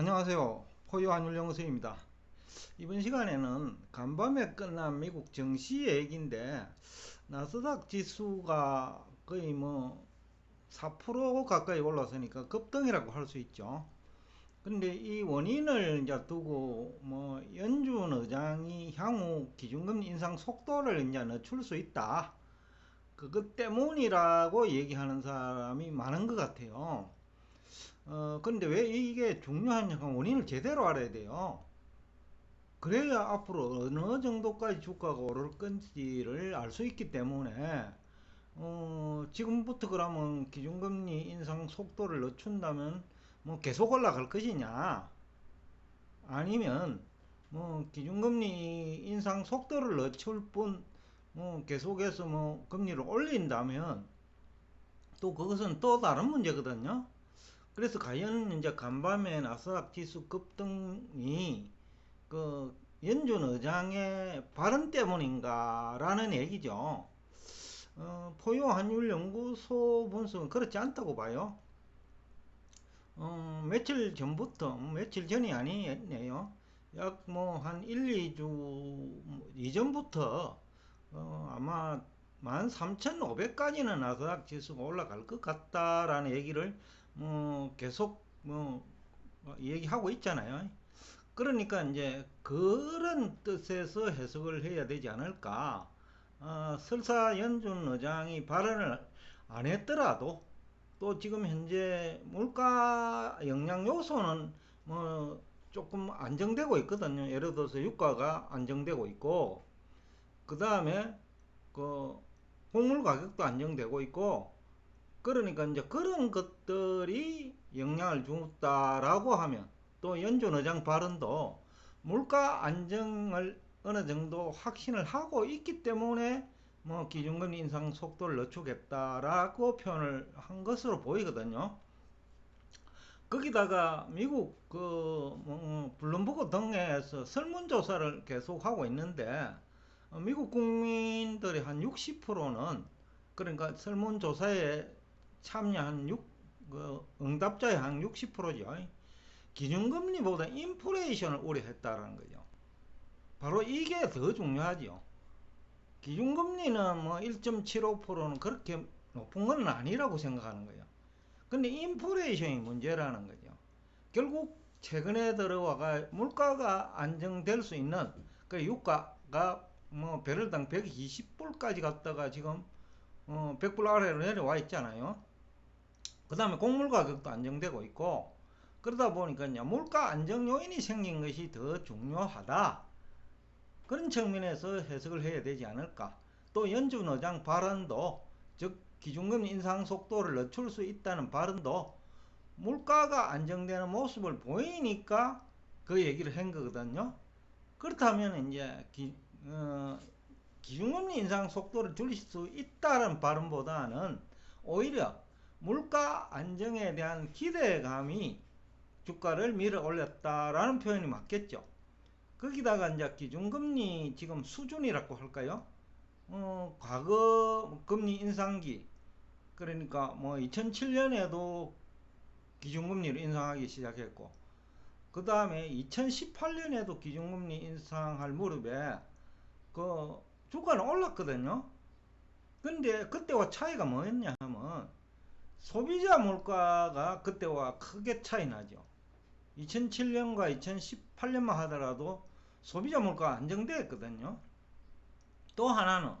안녕하세요. 포유 한율영어서입니다. 이번 시간에는 간밤에 끝난 미국 정시 얘기인데 나스닥 지수가 거의 뭐 4% 가까이 올라서니까 급등이라고 할 수 있죠. 근데 이 원인을 이제 두고 뭐 연준 의장이 향후 기준금리 인상 속도를 이제 늦출 수 있다. 그것 때문이라고 얘기하는 사람이 많은 것 같아요. 어, 근데 왜 이게 중요하냐 면 원인을 제대로 알아야 돼요. 그래야 앞으로 어느 정도까지 주가가 오를 건지를 알 수 있기 때문에 어, 지금부터 그러면 기준금리 인상 속도를 늦춘다면 뭐 계속 올라갈 것이냐 아니면 뭐 기준금리 인상 속도를 늦출 뿐 뭐 계속해서 뭐 금리를 올린다면 또 그것은 또 다른 문제거든요. 그래서 과연 이제 간밤에 나스닥 지수 급등이 그 연준 의장의 발언 때문인가라는 얘기죠. 어, 포유 환율 연구소 분석은 그렇지 않다고 봐요. 어, 며칠 전부터 며칠 전이 아니네요. 약 뭐 한 1, 2주 이전부터 어, 아마 13,500까지는 나스닥 지수가 올라갈 것 같다라는 얘기를 뭐 계속 뭐 얘기하고 있잖아요. 그러니까 이제 그런 뜻에서 해석을 해야 되지 않을까. 어, 설사 연준 의장이 발언을 안 했더라도 또 지금 현재 물가 영향 요소는 뭐 조금 안정되고 있거든요. 예를 들어서 유가가 안정되고 있고 그 다음에 그 곡물 가격도 안정되고 있고 그러니까 이제 그런 것들이 영향을 줬다라고 하면 또 연준 의장 발언도 물가 안정을 어느 정도 확신을 하고 있기 때문에 뭐 기준금리 인상 속도를 늦추겠다라고 표현을 한 것으로 보이거든요. 거기다가 미국 그뭐 블룸버그 등에서 설문조사를 계속 하고 있는데 미국 국민들의 한 60%는 그러니까 설문조사에 참여 한 6, 그 응답자의 한 60%죠. 기준금리보다 인플레이션을 우려했다라는 거죠. 바로 이게 더 중요하죠. 기준금리는 뭐 1.75%는 그렇게 높은 건 아니라고 생각하는 거예요. 근데 인플레이션이 문제라는 거죠. 결국 최근에 들어와가 물가가 안정될 수 있는 그 유가가 뭐 배럴당 120불까지 갔다가 지금 어 100불 아래로 내려와 있잖아요. 그 다음에 곡물 가격도 안정되고 있고 그러다 보니까 물가 안정 요인이 생긴 것이 더 중요하다. 그런 측면에서 해석을 해야 되지 않을까. 또 연준 의장 발언도 즉 기준금리 인상 속도를 늦출 수 있다는 발언도 물가가 안정되는 모습을 보이니까 그 얘기를 한 거거든요. 그렇다면 이제 기, 어, 기준금리 인상 속도를 줄일 수 있다는 발언보다는 오히려 물가 안정에 대한 기대감이 주가를 밀어 올렸다라는 표현이 맞겠죠. 거기다가 이제 기준금리 지금 수준이라고 할까요? 어, 과거 금리 인상기 그러니까 뭐 2007년에도 기준금리를 인상하기 시작했고 그 다음에 2018년에도 기준금리 인상할 무렵에 그 주가는 올랐거든요. 근데 그때와 차이가 뭐였냐 하면 소비자 물가가 그때와 크게 차이 나죠. 2007년과 2018년만 하더라도 소비자 물가가 안정되었거든요. 또 하나는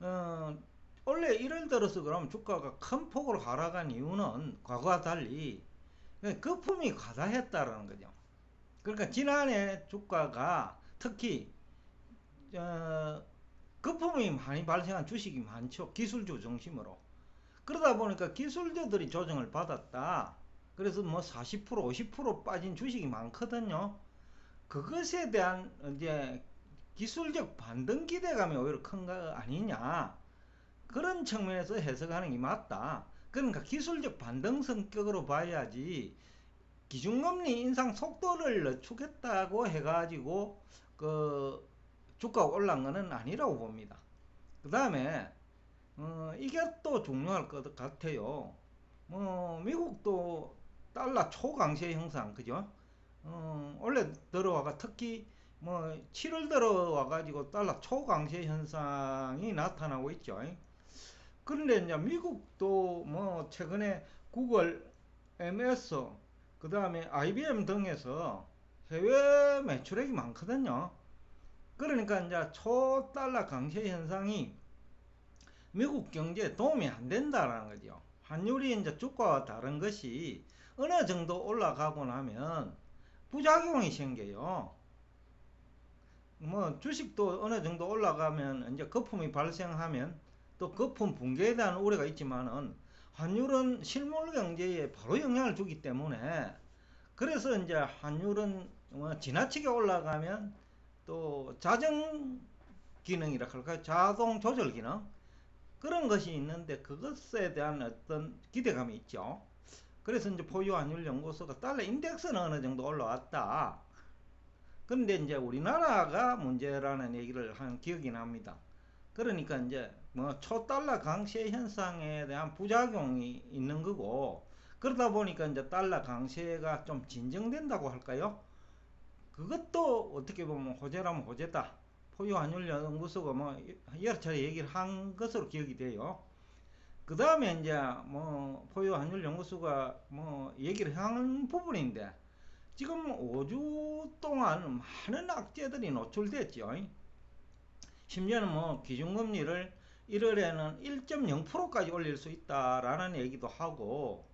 어, 원래 1월 들어서 그러면 주가가 큰 폭으로 하락한 이유는 과거와 달리 거품이 과다했다라는 거죠. 그러니까 지난해 주가가 특히 어, 거품이 많이 발생한 주식이 많죠. 기술주 중심으로. 그러다 보니까 기술주들이 조정을 받았다. 그래서 뭐 40% 50% 빠진 주식이 많거든요. 그것에 대한 이제 기술적 반등 기대감이 오히려 큰 거 아니냐. 그런 측면에서 해석하는 게 맞다. 그러니까 기술적 반등 성격으로 봐야지 기준금리 인상 속도를 늦추겠다고 해가지고 그 주가가 올라간 것은 아니라고 봅니다. 그 다음에 어, 이게 또 중요할 것 같아요. 뭐 미국도 달러 초강세 형상 그죠? 어, 원래 들어와가 특히 뭐 7월 들어와 가지고 달러 초강세 현상이 나타나고 있죠. 그런데 이제 미국도 뭐 최근에 구글, MS, 그 다음에 IBM 등에서 해외 매출액이 많거든요. 그러니까 이제 초달러 강세 현상이 미국 경제에 도움이 안 된다라는 거죠. 환율이 이제 주가와 다른 것이 어느 정도 올라가고 나면 부작용이 생겨요. 뭐 주식도 어느 정도 올라가면 이제 거품이 발생하면 또 거품 붕괴에 대한 우려가 있지만은 환율은 실물 경제에 바로 영향을 주기 때문에 그래서 이제 환율은 뭐 지나치게 올라가면 또 자정 기능이라 할까요? 자동 조절 기능 그런 것이 있는데 그것에 대한 어떤 기대감이 있죠. 그래서 이제 포유 환율 연구소가 달러 인덱스는 어느 정도 올라왔다. 근데 이제 우리나라가 문제라는 얘기를 한 기억이 납니다. 그러니까 이제 뭐 초달러 강세 현상에 대한 부작용이 있는 거고 그러다 보니까 이제 달러 강세가 좀 진정된다고 할까요? 그것도 어떻게 보면 호재라면 호재다. 포유 환율 연구소가 뭐 여러 차례 얘기를 한 것으로 기억이 돼요. 그 다음에 이제 뭐 포유 환율 연구소가 뭐 얘기를 한 부분인데 지금 5주 동안 많은 악재들이 노출됐죠. 심지어는 뭐 기준금리를 1월에는 1.0%까지 올릴 수 있다라는 얘기도 하고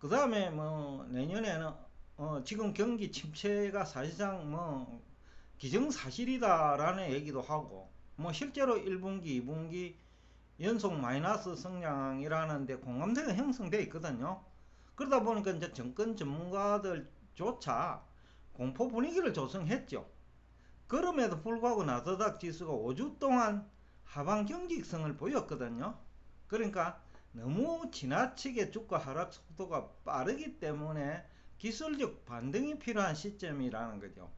그 다음에 뭐 내년에는 어 지금 경기 침체가 사실상 뭐 기정사실이다라는 얘기도 하고 뭐 실제로 1분기, 2분기 연속 마이너스 성장이라는데 공감대가 형성되어 있거든요. 그러다 보니까 이제 정권 전문가들조차 공포 분위기를 조성했죠. 그럼에도 불구하고 나스닥 지수가 5주 동안 하방 경직성을 보였거든요. 그러니까 너무 지나치게 주가 하락 속도가 빠르기 때문에 기술적 반등이 필요한 시점이라는 거죠.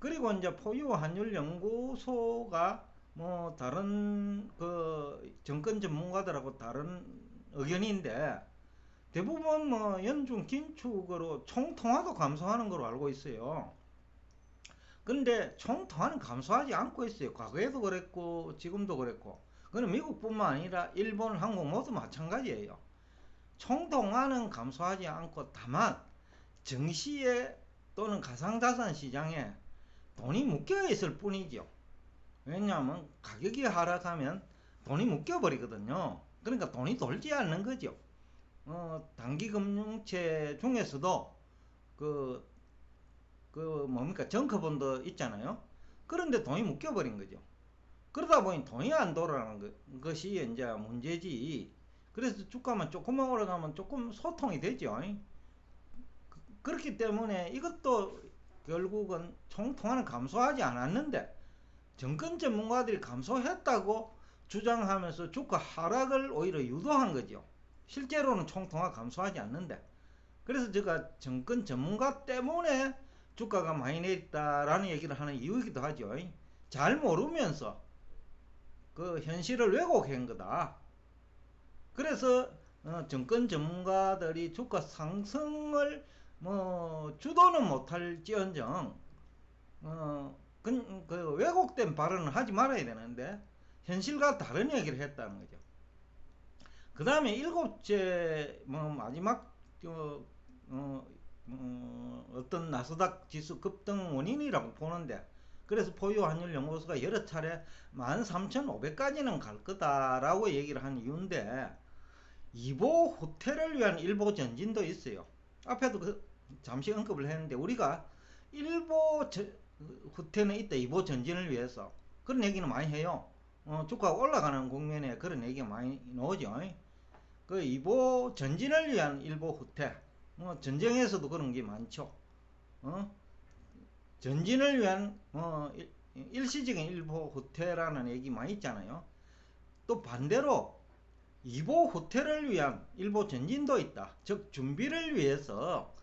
그리고 이제 포유 환율 연구소가 뭐 다른 그 정권 전문가들하고 다른 의견인데 대부분 뭐 연중 긴축으로 총통화도 감소하는 걸로 알고 있어요. 근데 총통화는 감소하지 않고 있어요. 과거에도 그랬고 지금도 그랬고. 그건 미국뿐만 아니라 일본, 한국 모두 마찬가지예요. 총통화는 감소하지 않고 다만 정시에 또는 가상자산 시장에 돈이 묶여 있을 뿐이죠. 왜냐하면 가격이 하락하면 돈이 묶여 버리거든요. 그러니까 돈이 돌지 않는 거죠. 어, 단기 금융체 중에서도 그, 그 뭡니까 정커본드 있잖아요. 그런데 돈이 묶여 버린 거죠. 그러다 보니 돈이 안 돌아가는 것이 이제 문제지. 그래서 주가만 조금만 올라가면 조금 소통이 되죠. 그, 그렇기 때문에 이것도 결국은 총통화는 감소하지 않았는데 정권 전문가들이 감소했다고 주장하면서 주가 하락을 오히려 유도한 거죠. 실제로는 총통화 감소하지 않는데. 그래서 제가 정권 전문가 때문에 주가가 많이 내렸다라는 얘기를 하는 이유이기도 하죠. 잘 모르면서 그 현실을 왜곡한 거다. 그래서 어, 정권 전문가들이 주가 상승을 뭐 주도는 못할지언정 어, 그, 그 왜곡된 발언을 하지 말아야 되는데 현실과 다른 얘기를 했다는 거죠. 그 다음에 일곱째 뭐 마지막 어, 어, 어, 떤 나스닥 지수 급등 원인이라고 보는데 그래서 포유 환율 연구소가 여러 차례 13,500까지는 갈 거다라고 얘기를 한 이유인데 이보 호텔을 위한 일보 전진도 있어요. 앞에도 그 잠시 언급을 했는데 우리가 일보 저, 후퇴는 있다. 이보 전진을 위해서. 그런 얘기는 많이 해요. 어, 주가가 올라가는 국면에 그런 얘기가 많이 나오죠. 그 이보 전진을 위한 일보 후퇴. 어, 전쟁에서도 그런 게 많죠. 어? 전진을 위한 어, 일 시적인 일보 후퇴라는 얘기 많이 있잖아요. 또 반대로 이보 후퇴를 위한 일보 전진도 있다. 즉 준비를 위해서 어,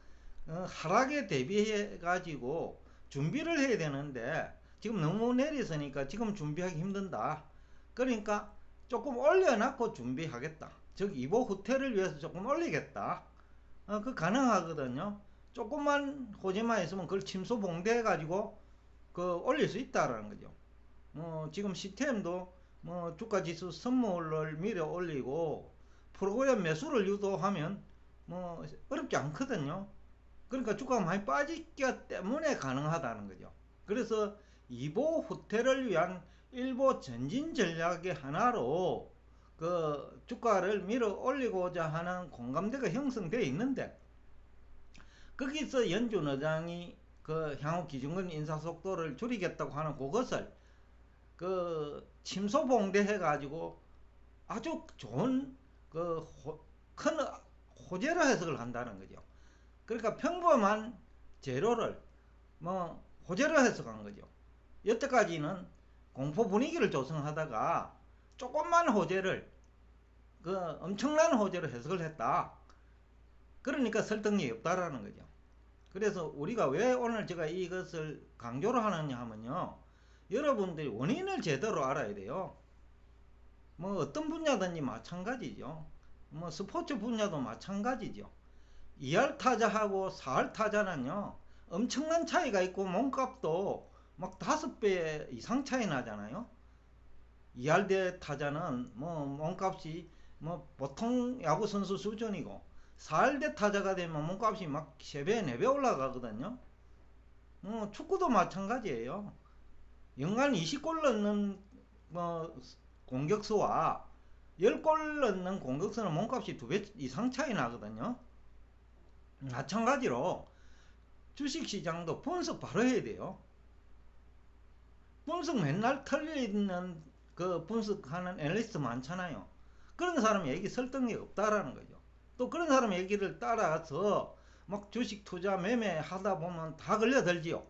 하락에 대비해 가지고 준비를 해야 되는데 지금 너무 내리서니까 지금 준비하기 힘든다. 그러니까 조금 올려놓고 준비하겠다. 즉 이보 후퇴를 위해서 조금 올리겠다. 어, 그 가능하거든요. 조금만 호재만 있으면 그걸 침소 봉대해 가지고 그 올릴 수 있다라는 거죠. 뭐 지금 시스템도 뭐 주가 지수 선물을 밀어 올리고 프로그램 매수를 유도하면 뭐 어렵지 않거든요. 그러니까 주가가 많이 빠졌기 때문에 가능하다는 거죠. 그래서 이보 후퇴를 위한 일보 전진 전략의 하나로 그 주가를 밀어 올리고자 하는 공감대가 형성되어 있는데 거기서 연준 의장이 그 향후 기준금 인사 속도를 줄이겠다고 하는 그것을 그 침소봉대 해 가지고 아주 좋은 그 큰 호재로 해석을 한다는 거죠. 그러니까 평범한 재료를 뭐 호재로 해석한 거죠. 여태까지는 공포 분위기를 조성하다가 조금만 호재를 그 엄청난 호재로 해석을 했다. 그러니까 설득력이 없다라는 거죠. 그래서 우리가 왜 오늘 제가 이것을 강조를 하느냐 하면요. 여러분들이 원인을 제대로 알아야 돼요. 뭐 어떤 분야든지 마찬가지죠. 뭐 스포츠 분야도 마찬가지죠. 2할 타자하고 4할 타자는요. 엄청난 차이가 있고 몸값도 막 다섯 배 이상 차이 나잖아요. 2할 대 타자는 뭐 몸값이 뭐 보통 야구 선수 수준이고 4할 대 타자가 되면 몸값이 막 3배, 4배 올라가거든요. 뭐 축구도 마찬가지예요. 연간 20골 넣는 뭐 공격수와 10골 넣는 공격수는 몸값이 2배 이상 차이 나거든요. 마찬가지로 주식시장도 분석 바로 해야 돼요. 분석 맨날 틀리는 그 분석하는 애널리스트 많잖아요. 그런 사람 얘기 설득력 없다라는 거죠. 또 그런 사람 얘기를 따라서 막 주식 투자 매매 하다 보면 다 걸려들지요.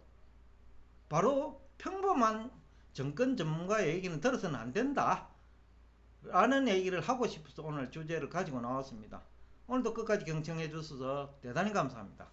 바로 평범한 정권 전문가 얘기는 들어서는 안 된다. 라는 얘기를 하고 싶어서 오늘 주제를 가지고 나왔습니다. 오늘도 끝까지 경청해 주셔서 대단히 감사합니다.